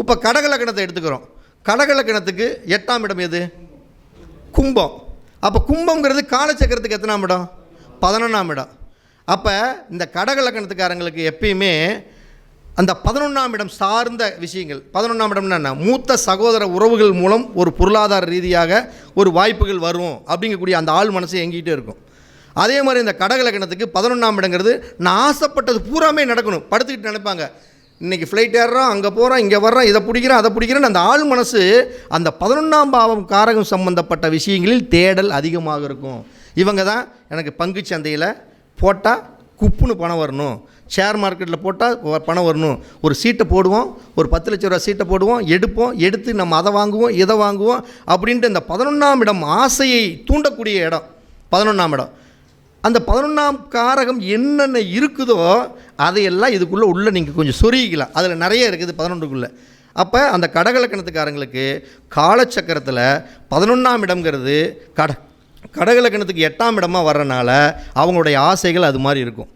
இப்போ கடகலக்கணத்தை எடுத்துக்கிறோம். கடகலக்கணத்துக்கு எட்டாம் இடம் எது? கும்பம். அப்போ கும்பங்கிறது காலச்சக்கரத்துக்கு எத்தனாம் இடம்? பதினொன்றாம் இடம். அப்போ இந்த கடகலக்கணத்துக்காரங்களுக்கு எப்பயுமே அந்த பதினொன்றாம் இடம் சார்ந்த விஷயங்கள். பதினொன்றாம் இடம்னா என்ன மூத்த சகோதர உறவுகள் மூலம் ஒரு பொருளாதார ரீதியாக ஒரு வாய்ப்புகள் வரும் அப்படிங்கக்கூடிய அந்த ஆள் மனசு எங்கிட்டே இருக்கும். அதே மாதிரி இந்த கடகலக்கணத்துக்கு பதினொன்றாம் இடங்கிறது நான் ஆசைப்பட்டது பூராமே நடக்கணும். படுத்துக்கிட்டு நினைப்பாங்க. இன்றைக்கி ஃப்ளைட் ஏறுறோம் அங்கே போகிறோம் இங்கே வர்றோம் இதை பிடிக்கிறோம் அதை பிடிக்கிறோன்னு அந்த ஆள் மனசு அந்த பதினொன்றாம் பாவம் காரகம் சம்பந்தப்பட்ட விஷயங்களில் தேடல் அதிகமாக இருக்கும். இவங்க தான் எனக்கு பங்கு சந்தையில் போட்டால் குப்புன்னு பணம் வரணும். ஷேர் மார்க்கெட்டில் போட்டால் பணம் வரணும். ஒரு சீட்டை போடுவோம் ஒரு பத்து லட்ச ரூபா சீட்டை போடுவோம் எடுப்போம் எடுத்து நம்ம அதை வாங்குவோம் இதை வாங்குவோம் அப்படின்ட்டு இந்த பதினொன்றாம் இடம் ஆசையை தூண்டக்கூடிய இடம். பதினொன்றாம் இடம். அந்த பதினொன்றாம் காரகம் என்னென்ன இருக்குதோ அதையெல்லாம் இதுக்குள்ளே உள்ளே நீங்கள் கொஞ்சம் சொருகிக்கலாம். அதில் நிறைய இருக்குது பதினொன்றுக்குள்ளே. அப்போ அந்த கடகலக்கணத்துக்காரங்களுக்கு காலச்சக்கரத்தில் பதினொன்றாம் இடம்ங்கிறது கட கடகலக்கணத்துக்கு எட்டாம் இடமாக வர்றனால அவங்களுடைய ஆசைகள் அது மாதிரி இருக்கும்.